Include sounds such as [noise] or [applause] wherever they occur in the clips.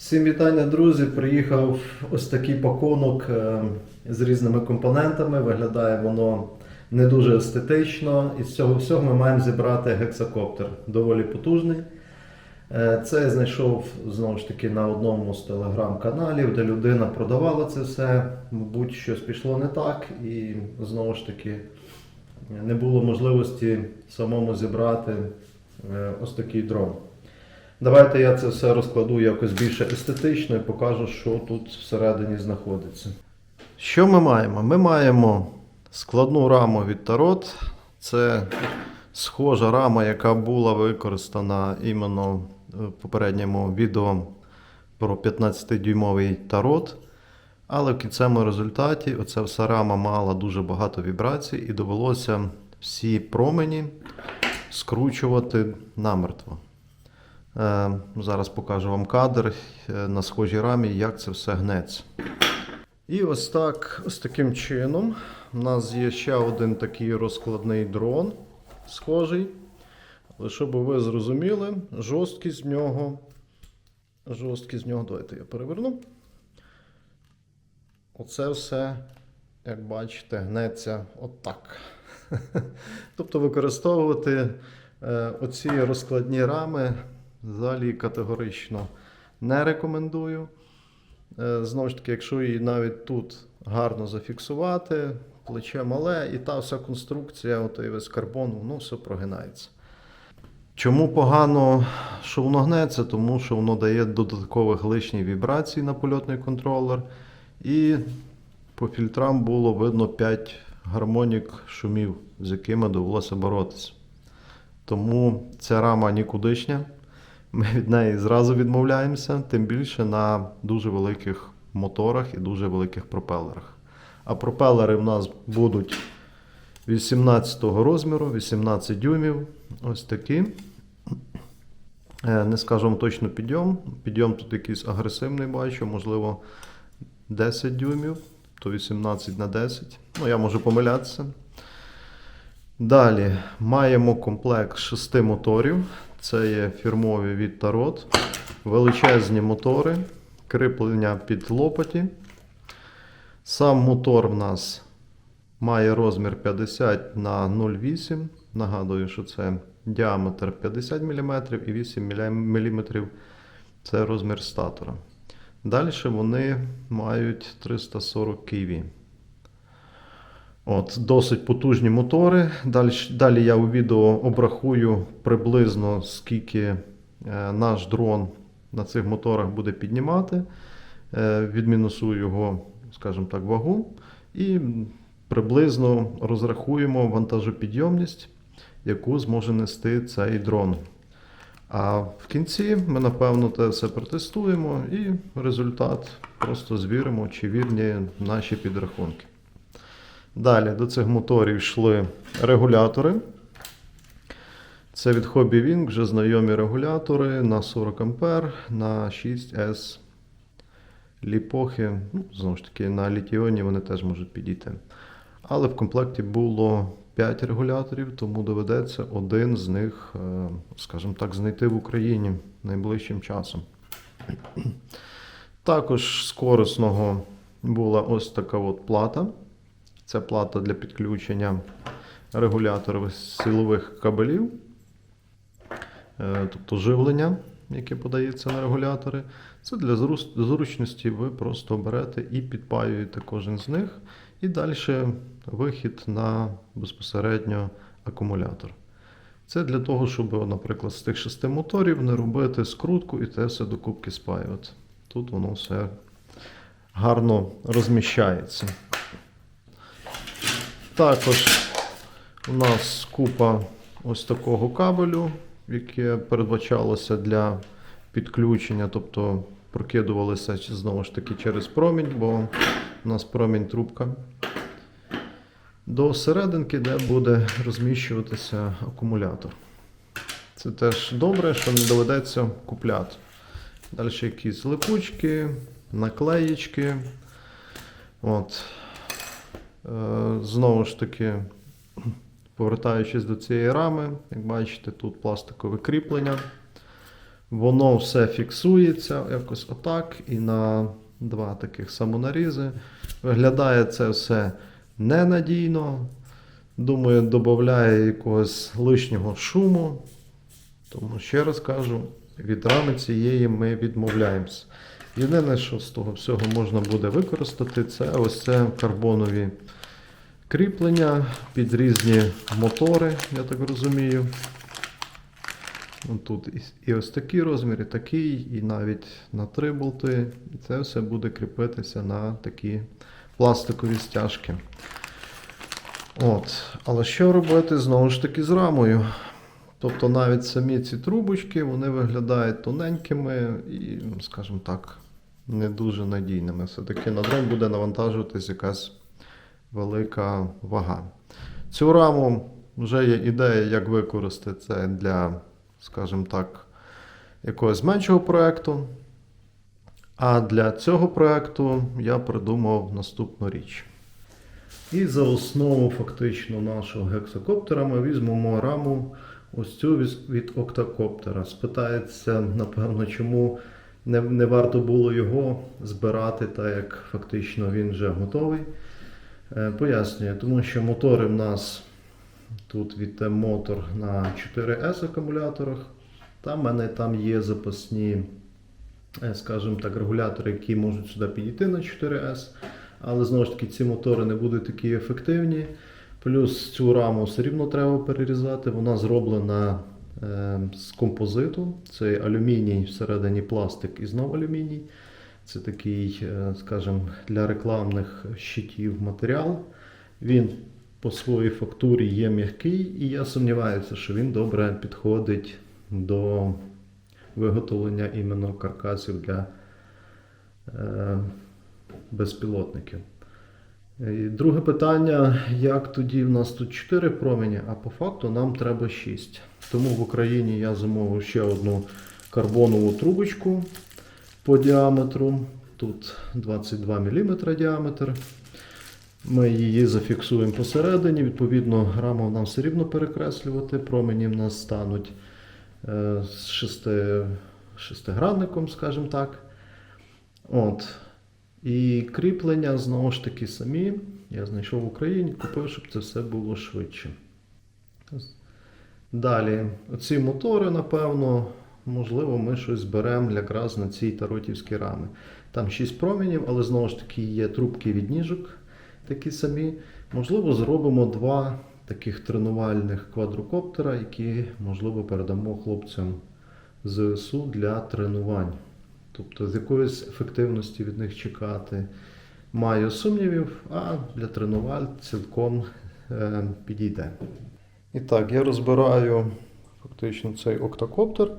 Всім вітання, друзі! Приїхав ось такий пакунок е, з різними компонентами. Виглядає воно не дуже естетично. І з цього всього ми маємо зібрати гексакоптер. Доволі потужний. Е, Це я знайшов знову ж таки на одному з телеграм-каналів, де людина продавала це все. Мабуть, щось пішло не так, і знову ж таки не було можливості самому зібрати е, ось такий дрон. Давайте я це все розкладу якось більше естетично і покажу, що тут всередині знаходиться. Що ми маємо? Ми маємо складну раму від Tarot. Це схожа рама, яка була використана іменно в попередньому відео про 15-дюймовий Tarot. Але в кінцевому результаті оця вся рама мала дуже багато вібрацій і довелося всі промені скручувати намертво. Е, Зараз покажу вам кадр е, на схожій рамі, як це все гнеться. І ось так, ось таким чином. У нас є ще один такий розкладний дрон, схожий. Але щоб ви зрозуміли, жорсткість в нього. Жорсткість в нього, давайте я переверну. Оце все, як бачите, гнеться отак. [laughs] Тобто використовувати е, оці розкладні рами взагалі категорично не рекомендую. Е, Знову ж таки, якщо її навіть тут гарно зафіксувати, плече мале, і та вся конструкція, отой весь карбон, воно все прогинається. Чому погано, що воно гнеться? Тому що воно дає додаткових лишніх вібрацій на польотний контролер. І по фільтрам було видно 5 гармонік шумів, з якими довелося боротися. Тому ця рама нікудишня. Ми від неї зразу відмовляємося, тим більше на дуже великих моторах і дуже великих пропелерах. А пропелери в нас будуть 18 розміру, 18 дюймів. Ось такі. Е, Не скажу вам точно підйом. Підйом тут якийсь агресивний бачу, можливо, 10 дюймів, то 18 на 10. Ну, я можу помилятися. Далі маємо комплект шести моторів. Це є фірмові від Tarot. Величезні мотори, кріплення під лопаті. Сам мотор в нас має розмір 50 на 0,8. Нагадую, що це діаметр 50 мм і 8 мм це розмір статора. Далі вони мають 340 кВ. От, Досить потужні мотори. Далі, далі я у відео обрахую приблизно скільки е, наш дрон на цих моторах буде піднімати. Е, відмінусую його, скажімо так, вагу. І приблизно розрахуємо вантажопідйомність, яку зможе нести цей дрон. А в кінці ми, напевно, це все протестуємо і результат просто звіримо, чи вірні наші підрахунки. Далі до цих моторів йшли регулятори. Це від Hobby Wing вже знайомі регулятори на 40 А на 6С ліпохи. Ну, знову ж таки, на літіоні вони теж можуть підійти. Але в комплекті було 5 регуляторів, тому доведеться один з них, е, скажімо так, знайти в Україні найближчим часом. Також з корисного була ось така от плата. Це плата для підключення регуляторів силових кабелів, е, тобто живлення, яке подається на регулятори. Це для зручності ви просто берете і підпаюєте кожен з них. І далі вихід на безпосередньо акумулятор. Це для того, щоб, наприклад, з тих шести моторів не робити скрутку і те все докупки спаювати. Тут воно все гарно розміщається. Також у нас купа ось такого кабелю, яке передбачалося для підключення, тобто прокидувалися знову ж таки через промінь, бо у нас промінь трубка. До серединки, де буде розміщуватися акумулятор. Це теж добре, що не доведеться купляти. Далі якісь липучки, наклеїчки. От. Е, Знову ж таки, повертаючись до цієї рами, як бачите, тут пластикове кріплення. Воно все фіксується якось отак і на два таких самонарізи. Виглядає це все ненадійно. Думаю, додає якогось лишнього шуму. Тому ще раз кажу, від рами цієї ми відмовляємося. Єдине, що з того всього можна буде використати, це ось це карбонові кріплення під різні мотори, я так розумію. Ну, Тут і- ось такий розмір, і такий, і навіть на три болти. І це все буде кріпитися на такі пластикові стяжки. От. Але що робити знову ж таки з рамою? Тобто навіть самі ці трубочки вони виглядають тоненькими і, ну, скажімо так, не дуже надійними. Все-таки на дрон буде навантажуватись якась велика вага. Цю раму вже є ідея, як використати це для, скажімо так, якогось меншого проєкту. А для цього проєкту я придумав наступну річ. І за основу фактично нашого гексакоптера ми візьмемо раму ось цю від октакоптера. Спитається, напевно, чому не, не варто було його збирати, так як фактично він вже готовий. Е, Пояснюю, тому що мотори в нас тут від мотор на 4S акумуляторах. Там в мене там є запасні, е, скажімо так, регулятори, які можуть сюди підійти на 4S. Але знову ж таки ці мотори не будуть такі ефективні. Плюс цю раму все рівно треба перерізати. Вона зроблена е, з композиту. Це алюміній, всередині пластик і знову алюміній. Це такий, е, скажімо, для рекламних щитів матеріал. Він по своїй фактурі є м'який, і я сумніваюся, що він добре підходить до виготовлення іменно каркасів для е, безпілотників. І друге питання: як тоді в нас тут 4 промені, а по факту нам треба 6. Тому в Україні я замовив ще одну карбонову трубочку по діаметру. Тут 22 мм діаметр. Ми її зафіксуємо посередині. Відповідно, раму нам все рівно перекреслювати. Промені в нас стануть е, з шести, шестигранником, скажімо так. От. І кріплення знову ж таки самі. Я знайшов в Україні, купив, щоб це все було швидше. Далі, оці мотори, напевно, можливо, ми щось беремо якраз на цій таротівській рами. Там 6 промінів, але знову ж таки є трубки від ніжок такі самі. Можливо, зробимо два таких тренувальних квадрокоптера, які, можливо, передамо хлопцям ЗСУ для тренувань. Тобто з якоїсь ефективності від них чекати. Маю сумнівів, а для тренувань цілком е, підійде. І так, я розбираю фактично цей октокоптер.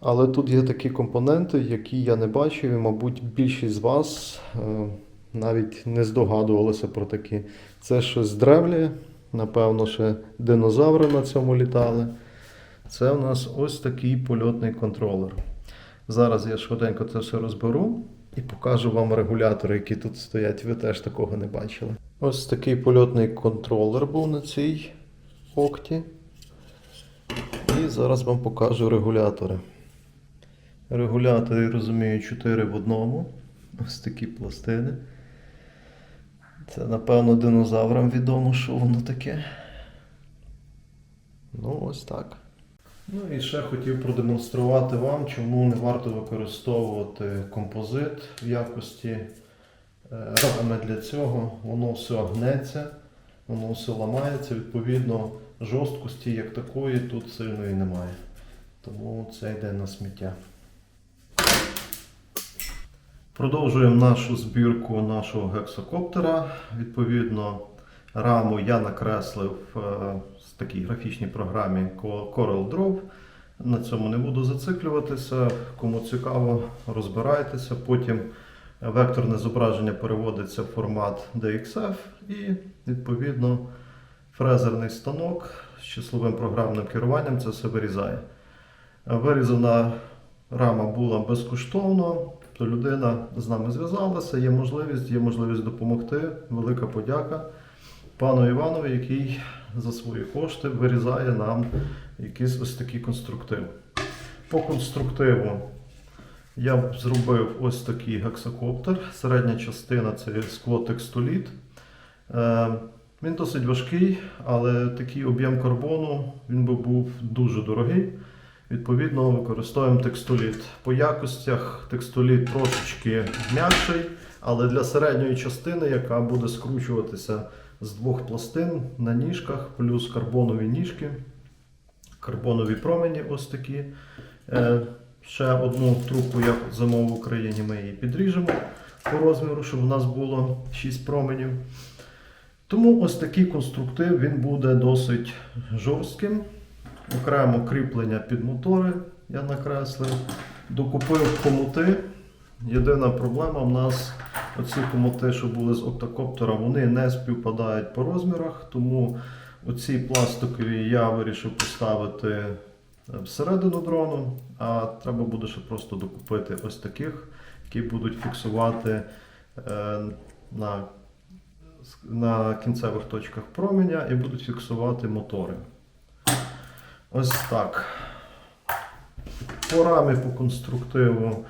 Але тут є такі компоненти, які я не бачив, і, мабуть, більшість з вас е, навіть не здогадувалися про такі. Це щось древнє, напевно, ще динозаври на цьому літали. Це у нас ось такий польотний контролер. Зараз я швиденько це все розберу і покажу вам регулятори, які тут стоять. Ви теж такого не бачили. Ось такий польотний контролер був на цій окті. І зараз вам покажу регулятори. Регулятори, я розумію, 4 в одному. Ось такі пластини. Це, напевно, динозаврам відомо, що воно таке. Ну, ось так. Ну і ще хотів продемонструвати вам, чому не варто використовувати композит в якості е, рами для цього. Воно все гнеться, воно все ламається, відповідно, жорсткості як такої тут сильної немає. Тому це йде на сміття. Продовжуємо нашу збірку нашого гексокоптера. Відповідно, раму я накреслив е, в такій графічній програмі Corel Draw. На цьому не буду зациклюватися. Кому цікаво, розбирайтеся. Потім векторне зображення переводиться в формат DXF і, відповідно, фрезерний станок з числовим програмним керуванням це все вирізає. Вирізана рама була безкоштовно, то людина з нами зв'язалася, є можливість, є можливість допомогти. Велика подяка пану Іванову, який за свої кошти вирізає нам якийсь ось такий конструктив. По конструктиву я зробив ось такий гексакоптер. Середня частина це склотекстоліт. Е, Він досить важкий, але такий об'єм карбону він би був дуже дорогий. Відповідно, використовуємо текстоліт. По якостях текстоліт трошечки м'якший, але для середньої частини, яка буде скручуватися з двох пластин на ніжках, плюс карбонові ніжки, карбонові промені ось такі. Е, Ще одну трубку я замовив в Україні, ми її підріжемо по розміру, щоб у нас було 6 променів. Тому ось такий конструктив він буде досить жорстким. Окремо кріплення під мотори я накреслив. Докупив комути. Єдина проблема в нас оці комути, що були з октокоптера, вони не співпадають по розмірах, тому оці пластикові я вирішив поставити е, всередину дрону, а треба буде ще просто докупити ось таких, які будуть фіксувати е, на, на кінцевих точках променя і будуть фіксувати мотори. Ось так. По рамі по конструктиву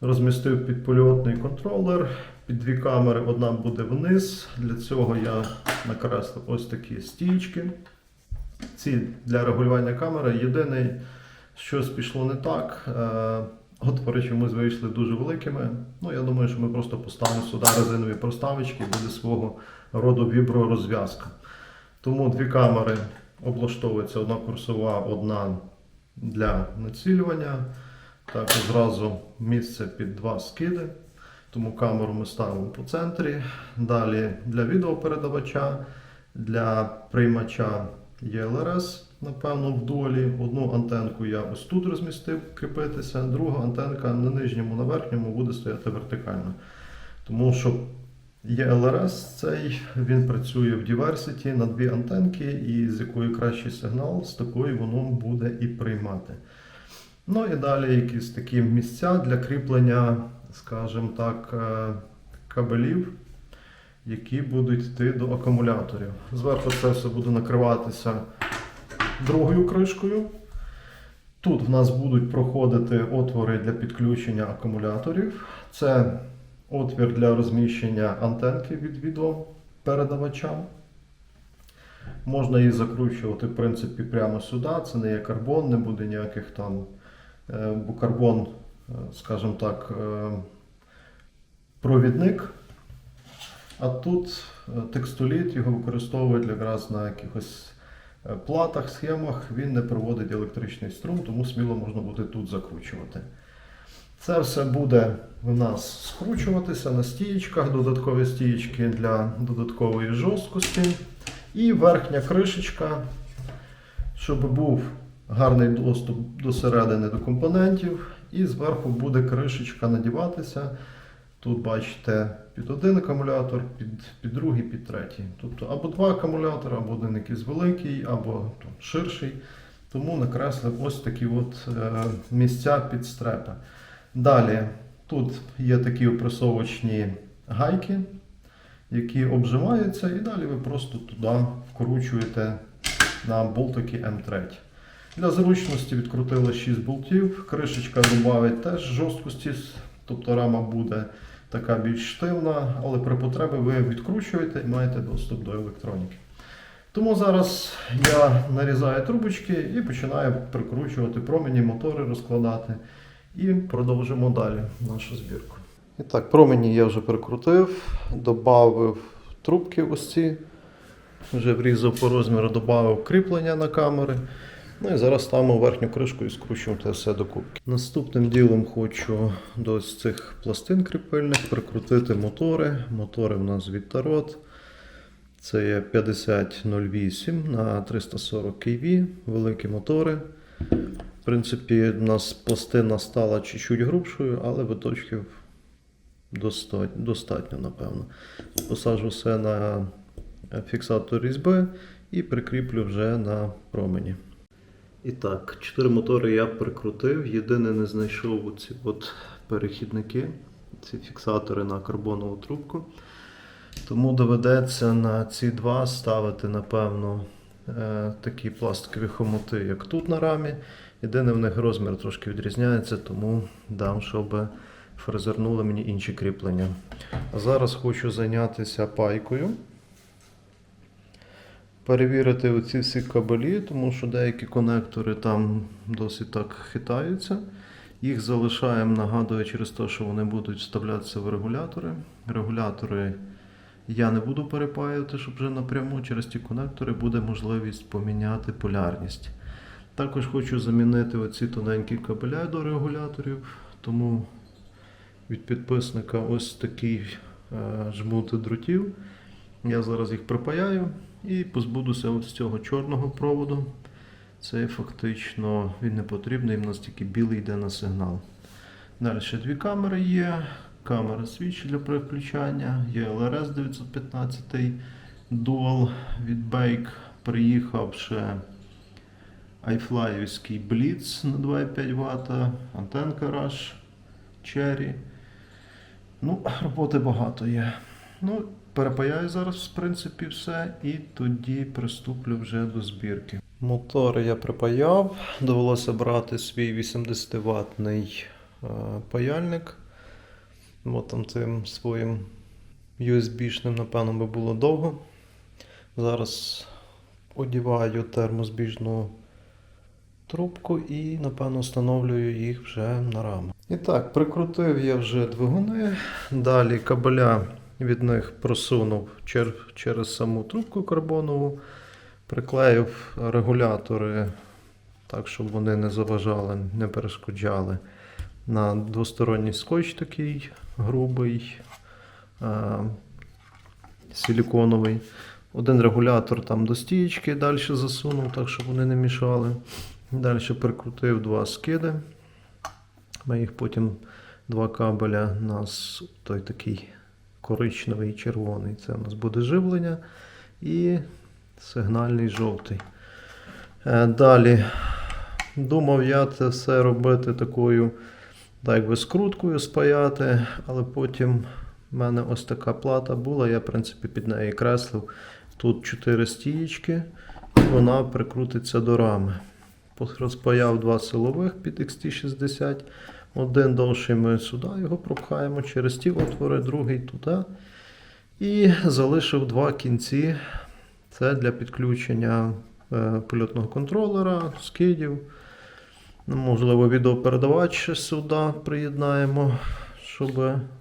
розмістив підпольотний контролер. Під дві камери одна буде вниз. Для цього я накреслив ось такі стійки. Ці для регулювання камери. Єдине, щось пішло не так. Е, Отвори чомусь вийшли дуже великими. Ну, я думаю, що ми просто поставимо сюди резинові проставочки, буде свого роду вібророзв'язка. Тому дві камери облаштовується одна курсова, одна для націлювання. Так, зразу місце під два скиди. Тому камеру ми ставимо по центрі. Далі для відеопередавача, для приймача ЄЛРС, напевно, в долі. Одну антенку я ось тут розмістив кріпитися, друга антенка на нижньому, на верхньому буде стояти вертикально. Тому що ЄЛРС цей він працює в Diversity на дві антенки, і з якої кращий сигнал, з такої воно буде і приймати. Ну і далі якісь такі місця для кріплення, скажімо так, е, кабелів, які будуть йти до акумуляторів. Зверху це все буде накриватися другою кришкою. Тут в нас будуть проходити отвори для підключення акумуляторів. Це отвір для розміщення антенки від відеопередавача. Можна її закручувати, в принципі, прямо сюди. Це не є карбон, не буде ніяких там, е, бо карбон, е, скажімо так, е, провідник. А тут текстоліт його використовують якраз на якихось платах, схемах. Він не проводить електричний струм, тому сміло можна буде тут закручувати. Це все буде в нас скручуватися на стієчках, додаткові стієчки для додаткової жорсткості. І верхня кришечка, щоб був гарний доступ до середини до компонентів. І зверху буде кришечка надіватися. Тут бачите під один акумулятор, під, під другий, під третій. Тобто або два акумулятори, або один якийсь великий, або там, ширший. Тому накреслив ось такі от, е, місця під стрепи. Далі тут є такі опресовочні гайки, які обжимаються, і далі ви просто туди вкручуєте на болтики М3. Для зручності відкрутили 6 болтів. Кришечка додавить теж жорсткості, тобто рама буде така більш штивна, але при потребі ви відкручуєте і маєте доступ до електроніки. Тому зараз я нарізаю трубочки і починаю прикручувати промені, мотори розкладати. І продовжимо далі нашу збірку. І так, промені я вже прикрутив, додав трубки ось ці. Вже врізав по розміру, додав кріплення на камери. Ну і зараз ставимо верхню кришку і скручуємо те все докупки. Наступним ділом хочу до цих пластин кріпильних прикрутити мотори. Мотори в нас від Tarot. Це є 5008 на 340 кV, великі мотори. В принципі, у нас пластина стала чуть-чуть грубшою, але виточків достатньо, напевно. Посаджу все на фіксатор різьби і прикріплю вже на промені. І так, чотири мотори я прикрутив. Єдине не знайшов ці от перехідники, ці фіксатори на карбонову трубку. Тому доведеться на ці два ставити, напевно, е, такі пластикові хомути, як тут на рамі. Єдине в них розмір трошки відрізняється, тому дам, щоб фрезернули мені інші кріплення. А зараз хочу зайнятися пайкою. Перевірити оці всі кабелі, тому що деякі конектори там досить так хитаються. Їх залишаємо, нагадую, через те, що вони будуть вставлятися в регулятори. Регулятори я не буду перепаювати, щоб вже напряму через ті конектори буде можливість поміняти полярність. Також хочу замінити оці тоненькі кабеля до регуляторів, тому від підписника ось такий е, жмут дротів. Я зараз їх припаяю і позбудуся з цього чорного проводу. Це фактично він не потрібний, в нас тільки білий йде на сигнал. Далі ще дві камери є. Камера свіч для переключання, є LRS 915 Dual від Bake. Приїхав ще iFlyівський Blitz на 2,5 Вт, антенка Rush, Cherry. Ну, роботи багато є. Ну, перепаяю зараз, в принципі, все, і тоді приступлю вже до збірки. Мотор я припаяв, довелося брати свій 80 ватний е, паяльник. Бо там цим своїм USB-шним, напевно, би було довго. Зараз одіваю термозбіжну трубку і, напевно, встановлюю їх вже на раму. І так, прикрутив я вже двигуни. Далі кабеля від них просунув чер- через саму трубку карбонову. Приклеїв регулятори так, щоб вони не заважали, не перешкоджали. На двосторонній скотч такий грубий, а, силіконовий. Один регулятор там до стієчки далі засунув, так щоб вони не мішали. Далі прикрутив два скиди. Ми їх потім два кабеля у нас той такий коричневий і червоний. Це у нас буде живлення і сигнальний жовтий. Е, Далі думав я це все робити такою, так якби скруткою спаяти, але потім в мене ось така плата була, я в принципі під неї креслив. Тут 4 стієчки, і вона прикрутиться до рами. Розпаяв два силових під XT60. Один довший ми сюди його пропхаємо через ті отвори, другий туди. І залишив два кінці. Це для підключення е, польотного контролера, скидів. Ну, Можливо, відеопередавач сюди приєднаємо, щоб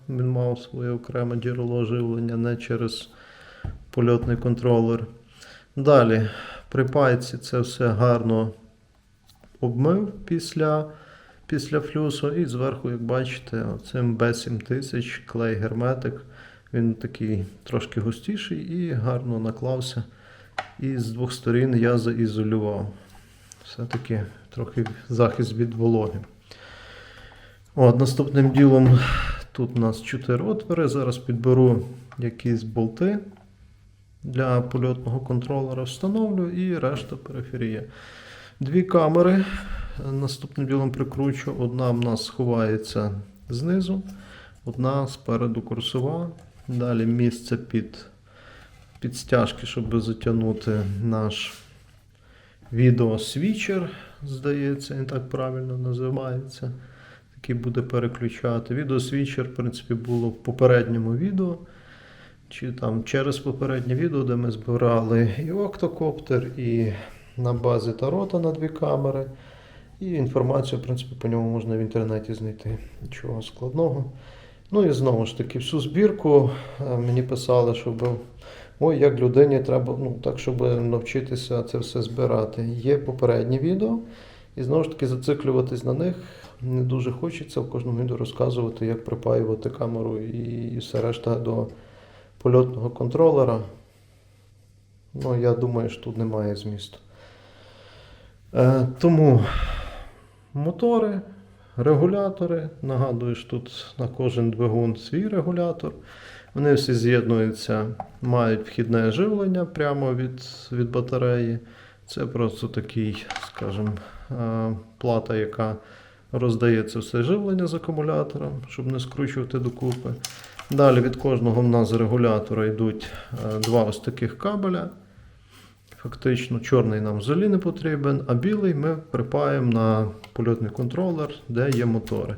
він мав своє окреме джерело живлення не через польотний контролер. Далі, при пайці це все гарно обмив після, після флюсу. І зверху, як бачите, цим B7000 клей герметик. Він такий трошки густіший і гарно наклався. І з двох сторін я заізолював. Все-таки трохи захист від вологи. От, наступним ділом тут у нас 4 отвори. Зараз підберу якісь болти для польотного контролера, встановлю і решта периферія. Дві камери. Наступним ділом прикручу. Одна в нас ховається знизу, одна спереду курсова. Далі місце під, під стяжки, щоб затягнути наш відеосвічер, здається, він так правильно називається. Такий буде переключати. Відеосвічер, в принципі, було в попередньому відео. Чи там через попереднє відео, де ми збирали і октокоптер, і на базі тарота на дві камери. І інформацію, в принципі, по ньому можна в інтернеті знайти. Нічого складного. Ну і знову ж таки, всю збірку е, мені писали, щоб ой, як людині треба, ну так, щоб навчитися це все збирати. Є попереднє відео, і знову ж таки зациклюватись на них не дуже хочеться в кожному відео розказувати, як припаювати камеру і все решта до польотного контролера. Ну, я думаю, що тут немає змісту. Е, тому мотори, регулятори. Нагадую, що тут на кожен двигун свій регулятор. Вони всі з'єднуються, мають вхідне живлення прямо від, від батареї. Це просто такий, скажімо, е, плата, яка роздає це все живлення з акумулятора, щоб не скручувати докупи. Далі від кожного в нас з регулятора йдуть е, два ось таких кабеля. Фактично, чорний нам взагалі не потрібен, а білий ми припаємо на польотний контролер, де є мотори.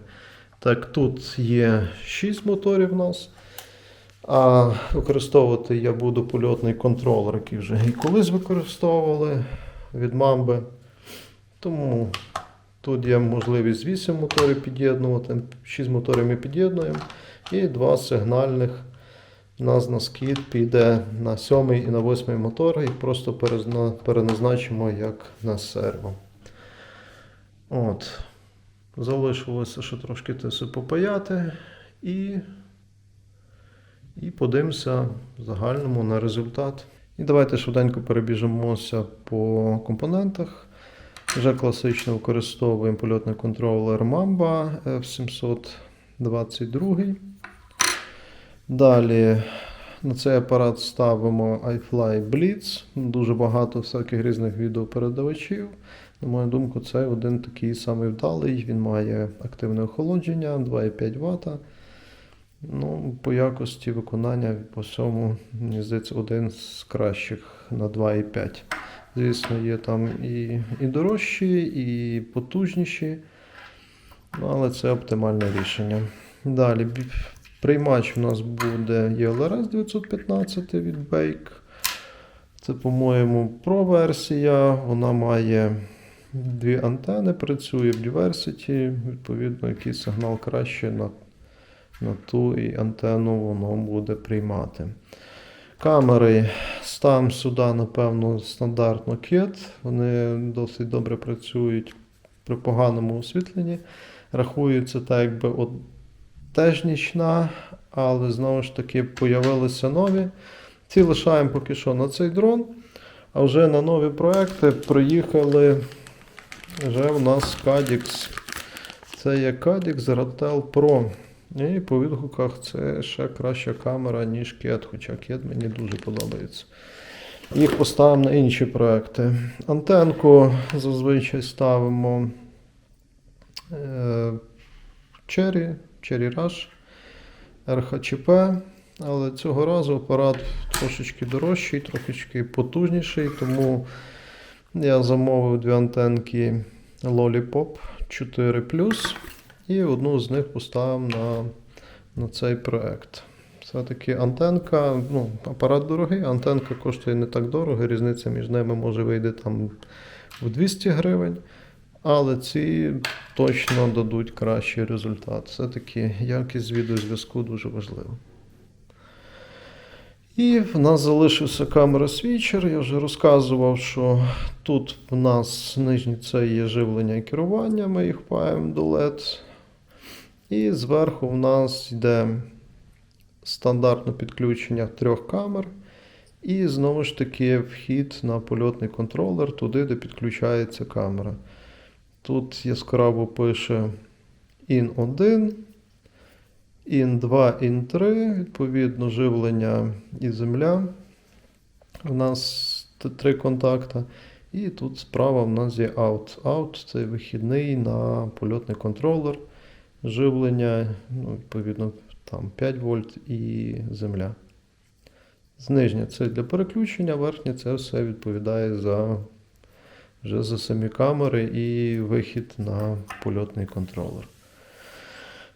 Так, тут є 6 моторів у нас. А використовувати я буду польотний контролер, який вже і колись використовували від мамби. Тому тут є можливість 8 моторів під'єднувати, 6 моторів ми під'єднуємо, і два сигнальних у нас на скид піде на 7 і на 8 мотор, і просто переназначимо як на серво. От. Залишилося ще трошки тиси попаяти і, і подивимося в загальному на результат. І давайте швиденько перебіжимося по компонентах. Вже класично використовуємо польотний контролер Mamba F722. Далі на цей апарат ставимо iFly Blitz. Дуже багато всяких різних відеопередавачів. На мою думку, це один такий самий вдалий. Він має активне охолодження 2,5 Вт. Ну, по якості виконання по всьому, мені здається, один з кращих на 2,5. Звісно, є там і, і дорожчі, і потужніші. Ну, але це оптимальне рішення. Далі приймач у нас буде ELRS 915 від Bake. Це, по-моєму, Pro версія. Вона має дві антени, працює в Diversity. Відповідно, який сигнал краще на, на ту і антенну воно буде приймати. Камери ставимо сюди, напевно, стандартно кет. Вони досить добре працюють при поганому освітленні. Рахується так, якби теж нічна, але знову ж таки появилися нові. Ці лишаємо поки що на цей дрон. А вже на нові проекти приїхали вже у нас Cadix. Це є Cadix Ratel Pro. І по відгуках це ще краща камера, ніж Ket, хоча Ket мені дуже подобається. Їх поставимо на інші проекти. Антенку зазвичай ставимо е, Cherry, Rush, RHCP. Але цього разу апарат трошечки дорожчий, трошечки потужніший, тому я замовив дві антенки Lollipop 4 і одну з них поставив на, на цей проект. Все-таки антенка, ну, апарат дорогий, антенка коштує не так дорого, різниця між ними може вийти там в 200 гривень. Але ці точно дадуть кращий результат. Все-таки якість відеозв'язку дуже важлива. І в нас залишився камера свічер. Я вже розказував, що тут в нас нижній це є живлення і керування, ми їх паємо до LED. І зверху в нас йде стандартне підключення трьох камер. І знову ж таки вхід на польотний контролер, туди, де підключається камера. Тут яскраво пише IN 1, IN 2, IN 3, відповідно, живлення і земля. У нас три контакти. І тут справа в нас є out. Out це вихідний на польотний контролер, живлення, ну, відповідно, там 5 вольт і земля. Нижня це для переключення, верхня це все відповідає за, вже за самі камери і вихід на польотний контролер.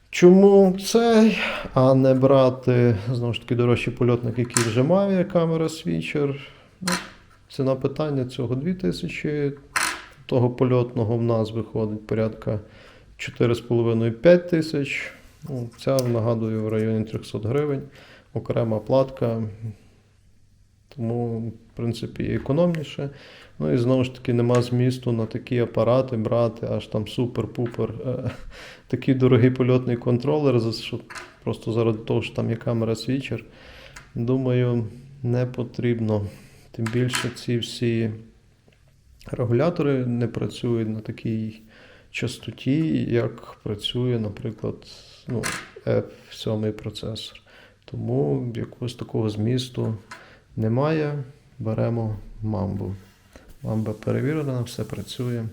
Чому цей, а не брати знову ж таки дорожчий польотник, який вже має камера свічер? Ну, ціна питання цього 2000. Того польотного в нас виходить порядка 4,5-5 тисяч. Ну, ця нагадую в районі 300 гривень. Окрема платка. Тому, в принципі, економніше. Ну і знову ж таки нема змісту на такі апарати брати, аж там супер-пупер. е, [laughs] такий дорогий польотний контролер, що просто заради того, що там є камера свічер. Думаю, не потрібно. Тим більше ці всі регулятори не працюють на такій частоті, як працює, наприклад, ну, F7 процесор. Тому якогось такого змісту немає. Беремо мамбу. Мамба перевірена, все працює.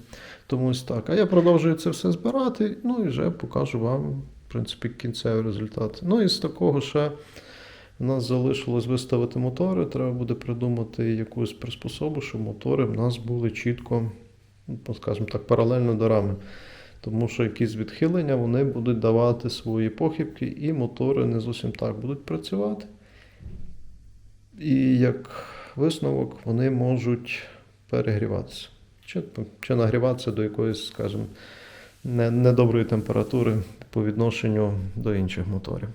Тому ось так. А я продовжую це все збирати, ну і вже покажу вам, в принципі, кінцевий результат. Ну і з такого ще У нас залишилось виставити мотори. Треба буде придумати якусь приспособу, щоб мотори в нас були чітко, ну, скажімо так, паралельно до рами. Тому що якісь відхилення вони будуть давати свої похибки, і мотори не зовсім так будуть працювати. І як висновок, вони можуть перегріватися. Чи, чи нагріватися до якоїсь, скажімо, не- недоброї температури по відношенню до інших моторів.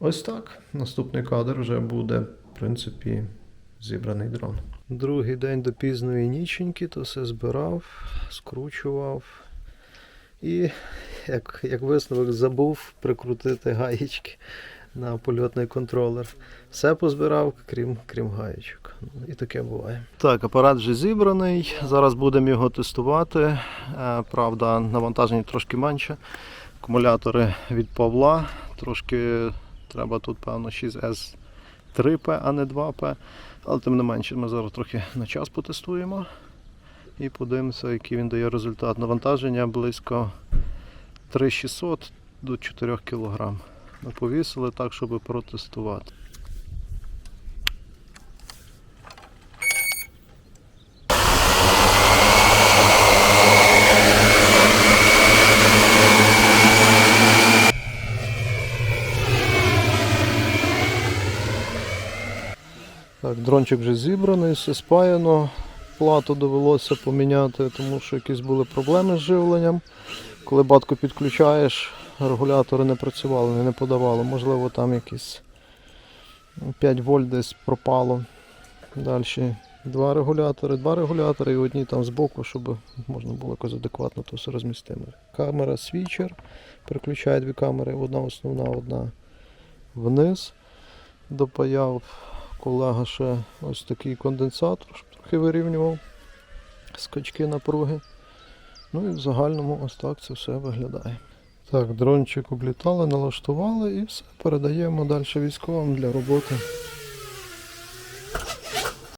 Ось так. Наступний кадр вже буде, в принципі, зібраний дрон. Другий день до пізної ніченьки, то все збирав, скручував. І, як, як висновок, забув прикрутити гаєчки на польотний контролер. Все позбирав, крім, крім гаєчок. Ну, І таке буває. Так, апарат вже зібраний. Зараз будемо його тестувати. Е, Правда, навантаження трошки менше. Акумулятори від Павла. Трошки треба тут, певно, 6S 3P, а не 2P. Але тим не менше, ми зараз трохи на час потестуємо і подивимося, який він дає результат. Навантаження близько 3600 до 4 кг. Повісили так, щоб протестувати. Так, дрончик вже зібраний, все спаяно. Плату довелося поміняти, тому що якісь були проблеми з живленням. Коли батку підключаєш, регулятори не працювали, не подавало. Можливо, там якісь 5 вольт десь пропало. Далі два регулятори, два регулятори і одні там збоку, щоб можна було якось адекватно то все розмістити. Камера свічер, переключає дві камери, одна основна, одна вниз. Допаяв колега ще ось такий конденсатор, щоб трохи вирівнював скачки напруги. Ну і в загальному ось так це все виглядає. Так, дрончик облітали, налаштували і все передаємо далі військовим для роботи.